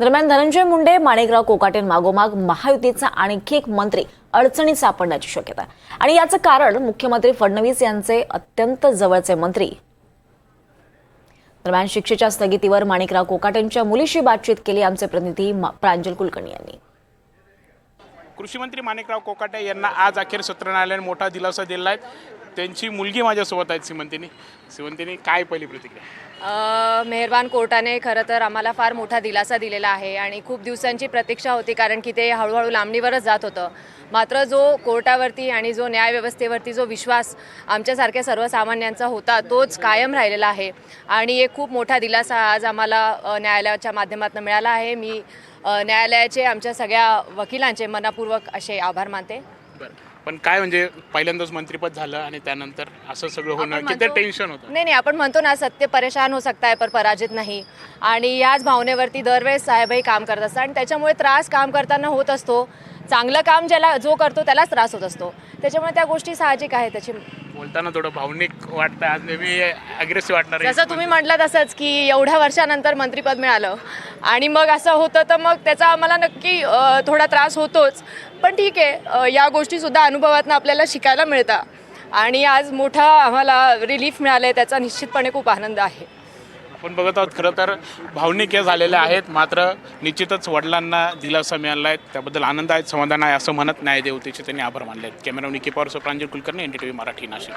दरम्यान धनंजय मुंडे माणिकराव कोकाटेन मागोमाग महायुतीचा आणखी एक मंत्री अडचणीत सापडण्याची शक्यता आणि याचं कारण मुख्यमंत्री फडणवीस यांचे अत्यंत जवळचे मंत्री. दरम्यान शिक्षेच्या स्थगितीवर माणिकराव कोकाटेंच्या मुलीशी बातचीत केली आमचे प्रतिनिधी प्रांजल कुलकर्णी यांनी. कृषीमंत्री माणिकराव कोकाटे यांना आज अखेर सत्र न्यायालयाने मोठा दिलासा दिला आहे त्यांची मुलगी माझ्यासोबत आहेत सिमंतिनी. सिमंतिनी काय पहिली प्रतिक्रिया? मेहरबान कोर्टाने खरं तर आम्हाला फार मोठा दिलासा दिलेला आहे आणि खूप दिवसांची प्रतीक्षा होती कारण की ते हळूहळू लांबणीवरच जात होतं. मात्र जो कोर्टावरती आणि जो न्यायव्यवस्थेवरती जो विश्वास आमच्यासारख्या सर्वसामान्यांचा होता तोच कायम राहिलेला आहे. आणि एक खूप मोठा दिलासा आज आम्हाला न्यायालयाच्या माध्यमातून मिळाला आहे. मी न्यायालयाचे आमच्या सगळ्या वकिलांचे मनापूर्वक असे आभार मानते. पण काय म्हणजे पहिल्यांदाच मंत्रीपद झालं आणि त्यानंतर असं सगळं होणं किती टेन्शन होतं. नाही नाही आपण म्हणतो ना सत्य परेशान हो सकता है पर पराजित नाही. आणि याच भावनेवरती दरवेळेस साहेबही काम करत असतात आणि त्याच्यामुळे त्रास काम करताना होत असतो. चांगलं काम ज्याला जो करतो त्यालाच त्रास होत असतो. त्याच्यामुळे त्या गोष्टी साहजिक आहे त्याची बोलताना थोडं भावनिक वाटतं. आज नेहमी अग्रेसिव्ह वाटणार आहे. जसं तुम्ही म्हटलं तसंच की एवढ्या वर्षानंतर मंत्रीपद मिळालं. आणि मग असं होतं तर मग त्याचा आम्हाला नक्की अ, थोडा त्रास होतोच. पण ठीक आहे अ, या गोष्टीसुद्धा अनुभवातनं आपल्याला शिकायला मिळतात आणि आज मोठा आम्हाला रिलीफ मिळालं आहे त्याचा निश्चितपणे खूप आनंद आहे. आपण बघत आहोत खरं तर भावनिक हे झालेले आहेत. मात्र निश्चितच वडिलांना दिलासा मिळाला आहे. त्याबद्दल आनंद आहे समाधान आहे असं म्हणत न्यायदेवतेचे त्यांनी आभार मानले आहेत. Camera Nikki Pawar Pranjal Kulkarni N T V Marathi Nashik.